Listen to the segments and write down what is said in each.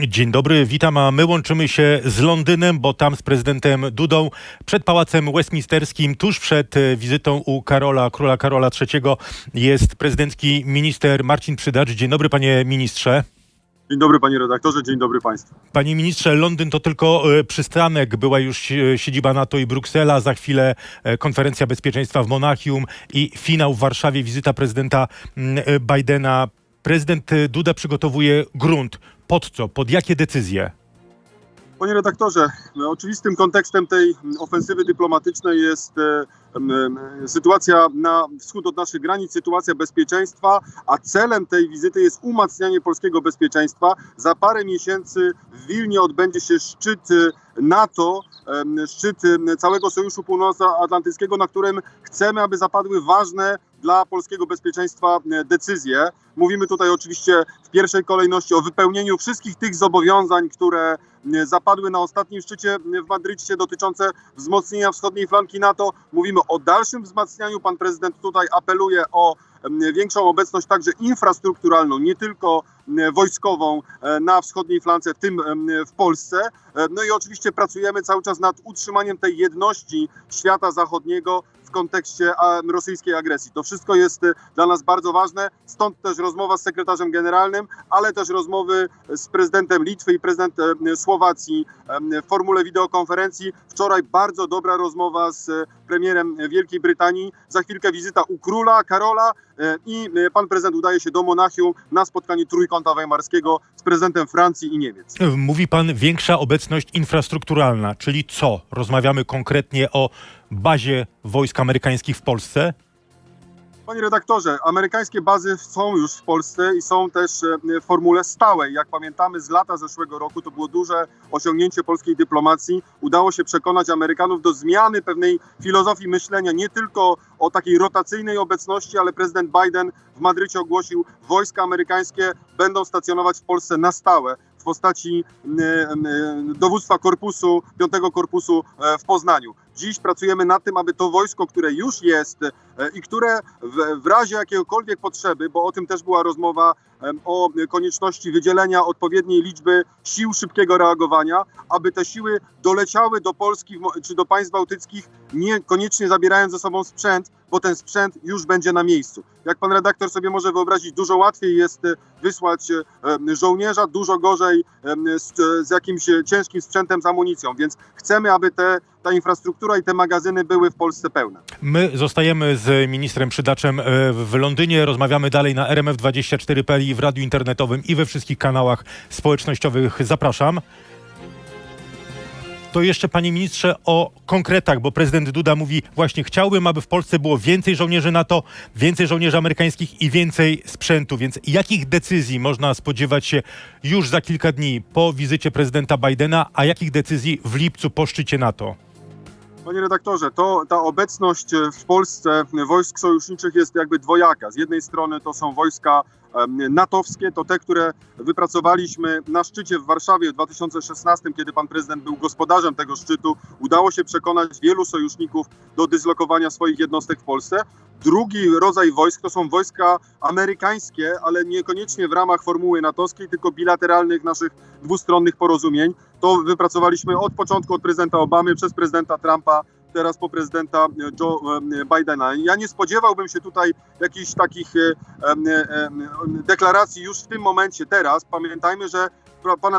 Dzień dobry, witam, a my łączymy się z Londynem, bo tam z prezydentem Dudą przed Pałacem Westminsterskim, tuż przed e, wizytą u Karola, króla Karola III jest prezydencki minister Marcin Przydacz. Dzień dobry panie ministrze. Dzień dobry panie redaktorze, dzień dobry państwu. Panie ministrze, Londyn to tylko e, przystanek, była już e, siedziba NATO i Bruksela, za chwilę konferencja bezpieczeństwa w Monachium i finał w Warszawie, wizyta prezydenta mm, Bidena. Prezydent Duda przygotowuje grunt. Pod co? Pod jakie decyzje? Panie redaktorze, oczywistym kontekstem tej ofensywy dyplomatycznej jest e, em, sytuacja na wschód od naszych granic, sytuacja bezpieczeństwa, a celem tej wizyty jest umacnianie polskiego bezpieczeństwa. Za parę miesięcy w Wilnie odbędzie się szczyt e, NATO, szczyt e, całego Sojuszu Północnoatlantyckiego, na którym chcemy, aby zapadły ważne dla polskiego bezpieczeństwa e, decyzje. Mówimy tutaj oczywiście w pierwszej kolejności o wypełnieniu wszystkich tych zobowiązań, które e, zapadły na ostatnim szczycie w Madrycie dotyczące wzmocnienia wschodniej flanki NATO. Mówimy o dalszym wzmacnianiu. Pan prezydent tutaj apeluje o większą obecność także infrastrukturalną, nie tylko wojskową e, na wschodniej flance, w tym w Polsce. E, No i oczywiście pracujemy cały czas nad utrzymaniem tej jedności świata zachodniego w kontekście rosyjskiej agresji. To wszystko jest e, dla nas bardzo ważne, stąd też rozmowa z sekretarzem generalnym, ale też rozmowy z prezydentem Litwy i prezydentem Słowacji w formule wideokonferencji. Wczoraj bardzo dobra rozmowa z e, premierem Wielkiej Brytanii. Za chwilkę wizyta u króla Karola e, i e, pan prezydent udaje się do Monachium na spotkanie Weimarskiego z prezydentem Francji i Niemiec. Mówi pan większa obecność infrastrukturalna, czyli co? Rozmawiamy konkretnie o bazie wojsk amerykańskich w Polsce? Panie redaktorze, amerykańskie bazy są już w Polsce i są też e, w formule stałej. Jak pamiętamy z lata zeszłego roku, to było duże osiągnięcie polskiej dyplomacji. Udało się przekonać Amerykanów do zmiany pewnej filozofii myślenia, nie tylko o takiej rotacyjnej obecności, ale prezydent Biden w Madrycie ogłosił, wojska amerykańskie będą stacjonować w Polsce na stałe w postaci m, m, dowództwa korpusu, piątego korpusu e, w Poznaniu. Dziś pracujemy nad tym, aby to wojsko, które już jest e, i które w, razie jakiegokolwiek potrzeby, bo o tym też była rozmowa o konieczności wydzielenia odpowiedniej liczby sił szybkiego reagowania, aby te siły doleciały do Polski czy do państw bałtyckich, niekoniecznie zabierając ze sobą sprzęt, bo ten sprzęt już będzie na miejscu. Jak pan redaktor sobie może wyobrazić, dużo łatwiej jest e, wysłać e, żołnierza, dużo gorzej em, z, z jakimś e, ciężkim sprzętem, z amunicją, więc chcemy, aby te, ta infrastruktura i te magazyny były w Polsce pełne. My zostajemy z ministrem Przydaczem e, w Londynie. Rozmawiamy dalej na RMF24.pl i w radiu internetowym i we wszystkich kanałach społecznościowych. Zapraszam. To jeszcze, panie ministrze, o konkretach, bo prezydent Duda mówi właśnie chciałbym, aby w Polsce było więcej żołnierzy NATO, więcej żołnierzy amerykańskich i więcej sprzętu. Więc jakich decyzji można spodziewać się już za kilka dni po wizycie prezydenta Bidena, a jakich decyzji w lipcu po szczycie NATO? Panie redaktorze, to ta obecność w Polsce wojsk sojuszniczych jest jakby dwojaka. Z jednej strony to są wojska natowskie, to te, które wypracowaliśmy na szczycie w Warszawie w 2016, kiedy pan prezydent był gospodarzem tego szczytu. Udało się przekonać wielu sojuszników do dyslokowania swoich jednostek w Polsce. Drugi rodzaj wojsk to są wojska amerykańskie, ale niekoniecznie w ramach formuły natowskiej, tylko bilateralnych naszych dwustronnych porozumień. To wypracowaliśmy od początku, od prezydenta Obamy, przez prezydenta Trumpa, teraz po prezydenta Joe e, Bidena. Ja nie spodziewałbym się tutaj jakichś takich e, deklaracji już w tym momencie, teraz. Pamiętajmy, że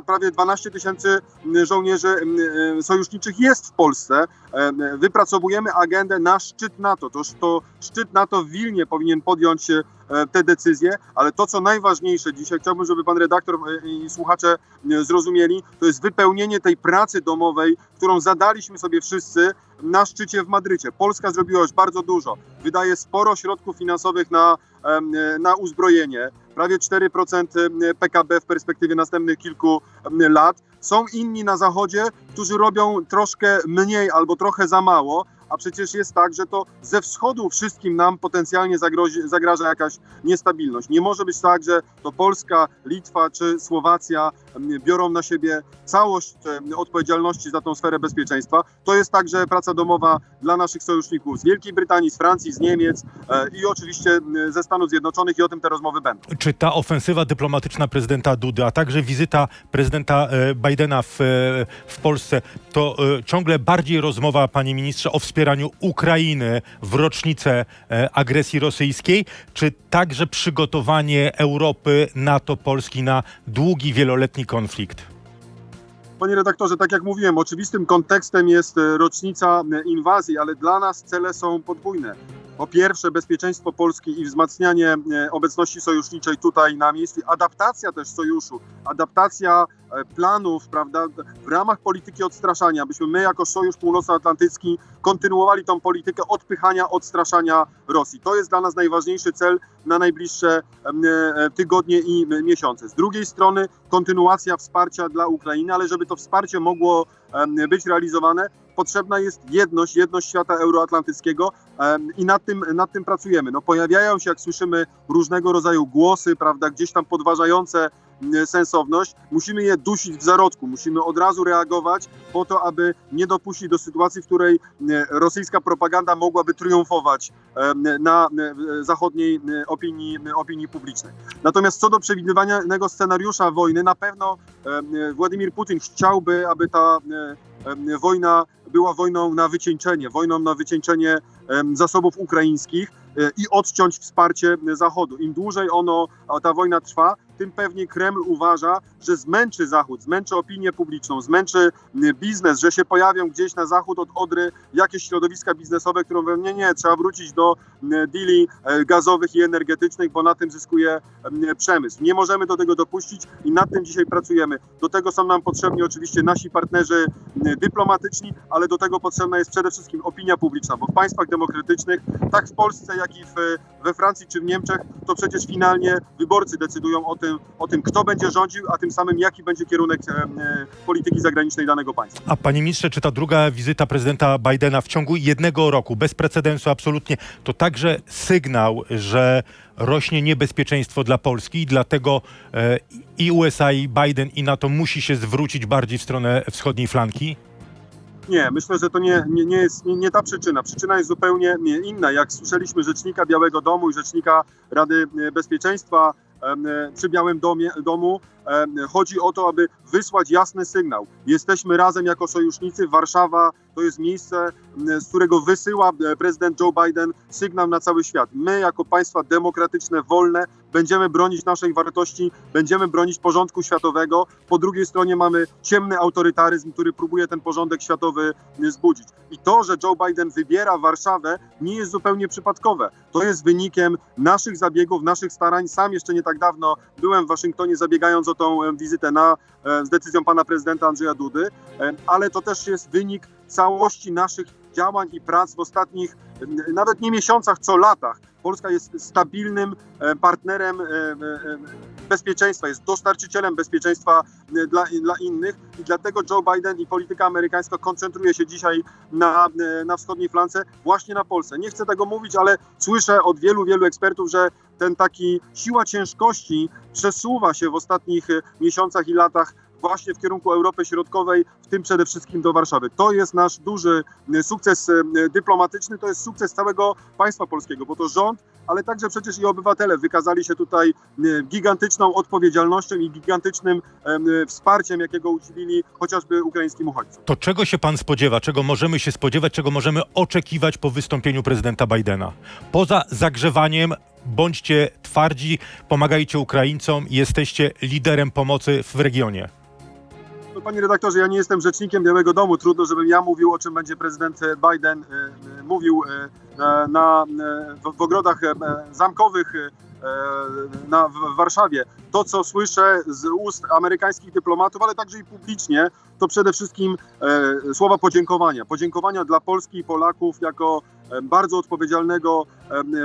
prawie 12 tysięcy żołnierzy em, e, sojuszniczych jest w Polsce. Em, Wypracowujemy agendę na szczyt NATO. To, to szczyt NATO w Wilnie powinien podjąć e, te decyzje, ale to, co najważniejsze dzisiaj, chciałbym, żeby pan redaktor e, i słuchacze e, zrozumieli, to jest wypełnienie tej pracy domowej, którą zadaliśmy sobie wszyscy na szczycie w Madrycie. Polska zrobiła już bardzo dużo. Wydaje sporo środków finansowych na, na uzbrojenie, prawie 4% PKB w perspektywie następnych kilku lat. Są inni na Zachodzie, którzy robią troszkę mniej albo trochę za mało, a przecież jest tak, że to ze wschodu wszystkim nam potencjalnie zagrozi, zagraża jakaś niestabilność. Nie może być tak, że to Polska, Litwa czy Słowacja biorą na siebie całość em, odpowiedzialności za tą sferę bezpieczeństwa. To jest także praca domowa dla naszych sojuszników z Wielkiej Brytanii, z Francji, z Niemiec e, i oczywiście ze Stanów Zjednoczonych i o tym te rozmowy będą. Czy ta ofensywa dyplomatyczna prezydenta Dudy, a także wizyta prezydenta e, Bidena w, e, w Polsce, to e, ciągle bardziej rozmowa, panie ministrze, o wspieraniu Ukrainy w rocznicę e, agresji rosyjskiej, czy także przygotowanie Europy, NATO, Polski na długi, wieloletni konflikt? Panie redaktorze, tak jak mówiłem, oczywistym kontekstem jest e, rocznica e, inwazji, ale dla nas cele są podwójne. Po pierwsze, bezpieczeństwo Polski i wzmacnianie e, obecności sojuszniczej tutaj na miejscu, adaptacja też sojuszu, adaptacja planów, prawda, w ramach polityki odstraszania, abyśmy my jako Sojusz Północnoatlantycki kontynuowali tą politykę odpychania, odstraszania Rosji. To jest dla nas najważniejszy cel na najbliższe em, e, tygodnie i miesiące. Z drugiej strony kontynuacja wsparcia dla Ukrainy, ale żeby to wsparcie mogło być realizowane, potrzebna jest jedność, jedność świata euroatlantyckiego i nad tym, nad tym pracujemy. No, pojawiają się, jak słyszymy, różnego rodzaju głosy, prawda, gdzieś tam podważające sensowność. Musimy je dusić w zarodku, musimy od razu reagować po to, aby nie dopuścić do sytuacji, w której m, rosyjska propaganda mogłaby triumfować em, na zachodniej opinii, opinii publicznej. Natomiast co do przewidywanego scenariusza wojny, na pewno Władimir Putin chciałby, aby ta wojna była wojną na wycieńczenie, wojną na wycieńczenie zasobów ukraińskich e, i odciąć wsparcie Zachodu. Im dłużej ono, ta wojna trwa, tym pewnie Kreml uważa, że zmęczy Zachód, zmęczy opinię publiczną, zmęczy m, biznes, że się pojawią gdzieś na Zachód od Odry jakieś środowiska biznesowe, które mówią, nie, nie, trzeba wrócić do m, deali e, gazowych i energetycznych, bo na tym zyskuje przemysł. Nie możemy do tego dopuścić i nad tym dzisiaj pracujemy. Do tego są nam potrzebni oczywiście nasi partnerzy dyplomatyczni, ale do tego potrzebna jest przede wszystkim opinia publiczna, bo w państwach demokratycznych, tak w Polsce, jak i w, we Francji czy w Niemczech, to przecież finalnie wyborcy decydują o tym, o tym, kto będzie rządził, a tym samym jaki będzie kierunek e, e, polityki zagranicznej danego państwa. A panie ministrze, czy ta druga wizyta prezydenta Bidena w ciągu jednego roku, bez precedensu absolutnie, to także sygnał, że rośnie niebezpieczeństwo dla Polski i dlatego e, i USA, i Biden, i NATO musi się zwrócić bardziej w stronę wschodniej flanki? Nie, myślę, że to nie, nie, nie jest nie, nie ta przyczyna. Przyczyna jest zupełnie nie, inna. Jak słyszeliśmy rzecznika Białego Domu i rzecznika Rady Bezpieczeństwa przy Białym Domie, Domu, chodzi o to, aby wysłać jasny sygnał. Jesteśmy razem jako sojusznicy. Warszawa to jest miejsce, z którego wysyła e, prezydent Joe Biden sygnał na cały świat. My, jako państwa demokratyczne, wolne, będziemy bronić naszej wartości, będziemy bronić porządku światowego. Po drugiej stronie mamy ciemny autorytaryzm, który próbuje ten porządek światowy e, zbudzić. I to, że Joe Biden wybiera Warszawę, nie jest zupełnie przypadkowe. To jest wynikiem naszych zabiegów, naszych starań. Sam jeszcze nie tak dawno byłem w Waszyngtonie, zabiegając o tą e, wizytę na, e, z decyzją pana prezydenta Andrzeja Dudy, e, ale to też jest wynik całości naszych działań i prac w ostatnich nawet nie miesiącach, co latach. Polska jest stabilnym partnerem bezpieczeństwa, jest dostarczycielem bezpieczeństwa e, dla, dla innych i dlatego Joe Biden i polityka amerykańska koncentruje się dzisiaj na, e, na wschodniej flance, właśnie na Polsce. Nie chcę tego mówić, ale słyszę od wielu, wielu ekspertów, że ten taki siła ciężkości przesuwa się w ostatnich e, miesiącach i latach właśnie w kierunku Europy Środkowej, w tym przede wszystkim do Warszawy. To jest nasz duży sukces dyplomatyczny, to jest sukces całego państwa polskiego, bo to rząd, ale także przecież i obywatele wykazali się tutaj e, gigantyczną odpowiedzialnością i gigantycznym e, wsparciem, jakiego udzielili chociażby ukraińskim uchodźcom. To czego się pan spodziewa, czego możemy się spodziewać, czego możemy oczekiwać po wystąpieniu prezydenta Bidena? Poza zagrzewaniem, bądźcie twardzi, pomagajcie Ukraińcom, jesteście liderem pomocy w regionie. Panie redaktorze, ja nie jestem rzecznikiem Białego Domu. Trudno, żebym ja mówił, o czym będzie prezydent Biden e, e, mówił e, e, na, e, w, w ogrodach e, zamkowych e, na, w Warszawie. To, co słyszę z ust amerykańskich dyplomatów, ale także i publicznie, to przede wszystkim e, słowa podziękowania. Podziękowania dla Polski i Polaków jako e, bardzo odpowiedzialnego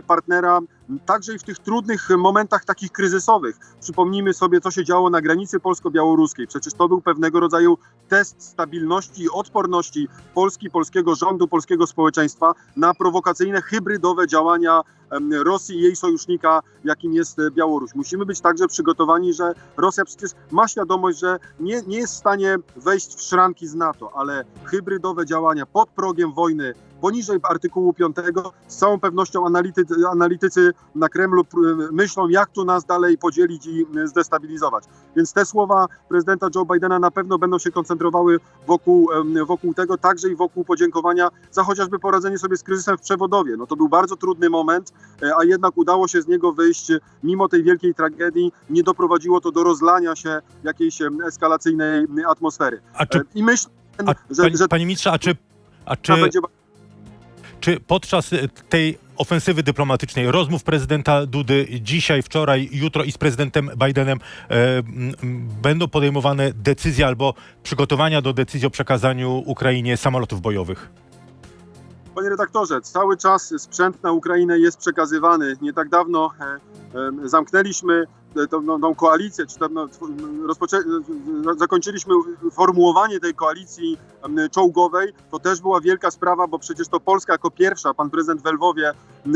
partnera, także i w tych trudnych momentach takich kryzysowych. Przypomnijmy sobie, co się działo na granicy polsko-białoruskiej. Przecież to był pewnego rodzaju test stabilności i odporności Polski, polskiego rządu, polskiego społeczeństwa na prowokacyjne, hybrydowe działania Rosji i jej sojusznika, jakim jest e, Białoruś. Musimy być także przygotowani, że Rosja przecież ma świadomość, że nie, nie jest w stanie wejść w szranki z NATO, ale hybrydowe działania pod progiem wojny, poniżej artykułu 5, z całą pewnością analitycy, analitycy na Kremlu pr- myślą, jak tu nas dalej podzielić i e, zdestabilizować. Więc te słowa prezydenta Joe Bidena na pewno będą się koncentrowały wokół, wokół tego, także i wokół podziękowania za chociażby poradzenie sobie z kryzysem w przewodowie. No to był bardzo trudny moment, e, a jednak udało się z niego wyjść e, mimo tej wielkiej tragedii. Nie doprowadziło to do rozlania się jakiejś eskalacyjnej atmosfery. A czy, E, I myślę, a, że, panie, że panie ministrze, a czy, a czy, będzie czy podczas e, tej ofensywy dyplomatycznej, rozmów prezydenta Dudy dzisiaj, wczoraj, jutro i z prezydentem Bidenem e, będą podejmowane decyzje albo przygotowania do decyzji o przekazaniu Ukrainie samolotów bojowych? Panie redaktorze, cały czas sprzęt na Ukrainę jest przekazywany. Nie tak dawno e, e, zamknęliśmy tą, tą, tą koalicję, czy tam, no, rozpoczę, e, zakończyliśmy formułowanie tej koalicji czołgowej. To też była wielka sprawa, bo przecież to Polska jako pierwsza, pan prezydent w Lwowie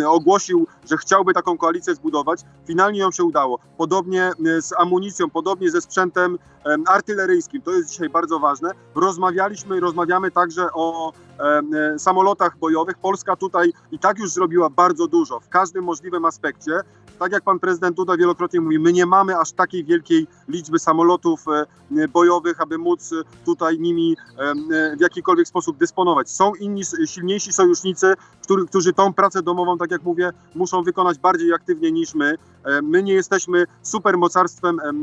ogłosił, że chciałby taką koalicję zbudować. Finalnie ją się udało. Podobnie e, z amunicją, podobnie ze sprzętem em, artyleryjskim. To jest dzisiaj bardzo ważne. Rozmawialiśmy i rozmawiamy także o e, samolotach bojowych. Polska tutaj i tak już zrobiła bardzo dużo w każdym możliwym aspekcie. Tak jak pan prezydent Duda wielokrotnie mówi, my nie mamy aż takiej wielkiej liczby samolotów e, bojowych, aby móc e, tutaj nimi e, w jakikolwiek sposób dysponować. Są inni silniejsi sojusznicy, którzy, tą pracę domową, tak jak mówię, muszą wykonać bardziej aktywnie niż my. My nie jesteśmy supermocarstwem em,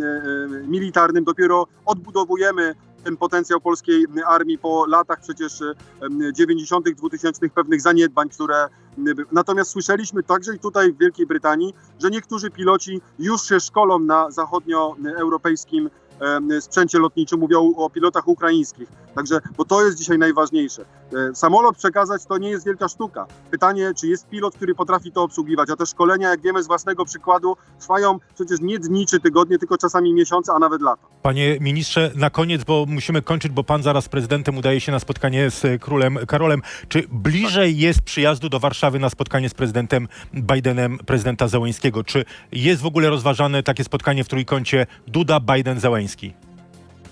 militarnym, dopiero odbudowujemy ten potencjał polskiej armii po latach przecież e, em, 90., 2000 pewnych zaniedbań, które. Natomiast słyszeliśmy także i tutaj w Wielkiej Brytanii, że niektórzy piloci już się szkolą na zachodnioeuropejskim em, sprzęcie lotniczym. Mówią o pilotach ukraińskich. Także, bo to jest dzisiaj najważniejsze. E, Samolot przekazać to nie jest wielka sztuka. Pytanie, czy jest pilot, który potrafi to obsługiwać, a te szkolenia, jak wiemy z własnego przykładu, trwają przecież nie dni czy tygodnie, tylko czasami miesiące, a nawet lata. Panie ministrze, na koniec, bo musimy kończyć, bo pan zaraz z prezydentem udaje się na spotkanie z e, królem Karolem. Czy bliżej jest przyjazdu do Warszawy na spotkanie z prezydentem Bidenem, prezydenta Zełańskiego? Czy jest w ogóle rozważane takie spotkanie w trójkącie Duda, Biden, Zełański?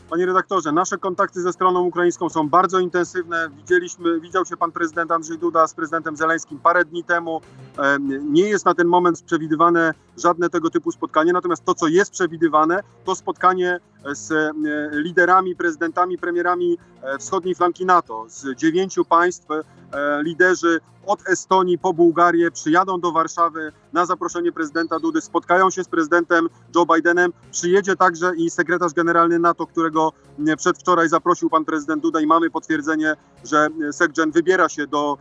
Panie redaktorze, nasze kontakty ze stroną ukraińską są bardzo intensywne. Widzieliśmy, widział się pan prezydent Andrzej Duda z prezydentem Zeleńskim parę dni temu. Em, Nie jest na ten moment przewidywane żadne tego typu spotkanie, natomiast to, co jest przewidywane, to spotkanie z e, liderami, prezydentami, premierami e, wschodniej flanki NATO. Z dziewięciu państw e, liderzy od Estonii po Bułgarię przyjadą do Warszawy na zaproszenie prezydenta Dudy, spotkają się z prezydentem Joe Bidenem. Przyjedzie także i sekretarz generalny NATO, którego m, przedwczoraj zaprosił pan prezydent Duda i mamy potwierdzenie, że m, SecGen wybiera się do,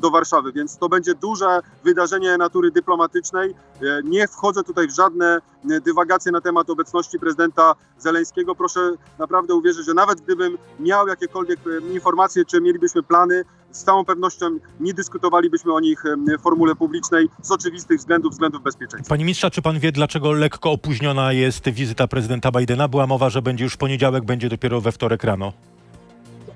do Warszawy, więc to będzie duże wydarzenie natury dyplomatycznej. E, Nie wchodzę tutaj w żadne dywagacje na temat obecności prezydenta Zeleńskiego. Proszę naprawdę uwierzyć, że nawet gdybym miał jakiekolwiek informacje, czy mielibyśmy plany, z całą pewnością nie dyskutowalibyśmy o nich w formule publicznej z oczywistych względów, względów bezpieczeństwa. Panie ministrze, czy pan wie, dlaczego lekko opóźniona jest wizyta prezydenta Bidena? Była mowa, że będzie już poniedziałek, będzie dopiero we wtorek rano.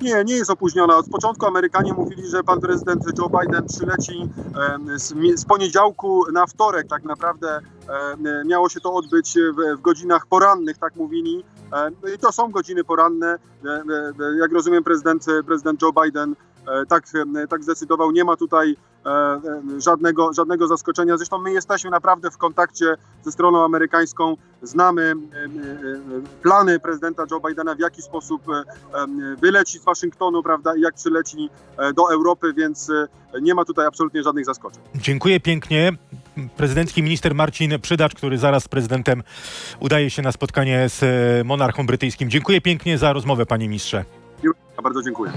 Nie, nie jest opóźniona. Od początku Amerykanie mówili, że pan prezydent Joe Biden przyleci z, poniedziałku na wtorek. Tak naprawdę miało się to odbyć w, godzinach porannych, tak mówili. E, No i to są godziny poranne. E, e, Jak rozumiem, prezydent, prezydent Joe Biden e, tak, em, tak zdecydował. Nie ma tutaj e, e, żadnego, żadnego zaskoczenia. Zresztą my jesteśmy naprawdę w kontakcie ze stroną amerykańską. Znamy plany prezydenta Joe Bidena, w jaki sposób e, wyleci z Waszyngtonu, prawda, i jak przyleci e, do Europy, więc e, nie ma tutaj absolutnie żadnych zaskoczeń. Dziękuję pięknie. Prezydencki minister Marcin Przydacz, który zaraz z prezydentem udaje się na spotkanie z e, monarchą brytyjskim. Dziękuję pięknie za rozmowę, panie ministrze. Bardzo dziękuję.